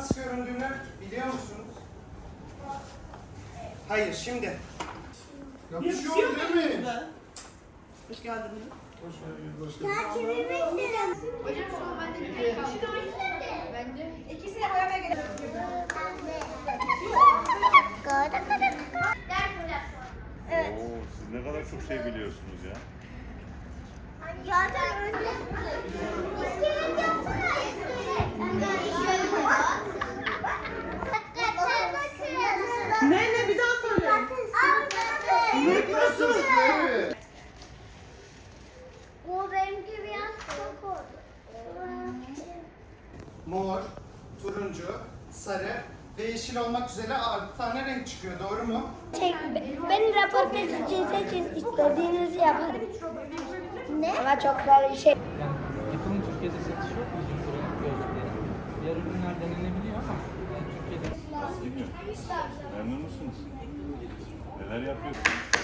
nasıl göründüğünü biliyor musunuz? Hayır, şimdi. Yapışıyor değil mi? Hoş geldiniz. Hoş geldiniz. Hoş geldiniz. Hocam sonra bende bir tek kaldı. Bende. İkisini boyamaya gerek yok. Evet. Oo, siz ne kadar çok şey biliyorsunuz ya. Zaten önce Ne ne bir daha söyle. Nasıl? Evet. Bu benimki biraz çok oldu. Mor, turuncu, sarı ve yeşil olmak üzere 6 tane renk çıkıyor. Doğru mu? Çek, ben röportaj için seçin istediğinizi yaparım. Ne? Ama çok zor bir şey. Memnun musunuz? Neler yapıyorsunuz?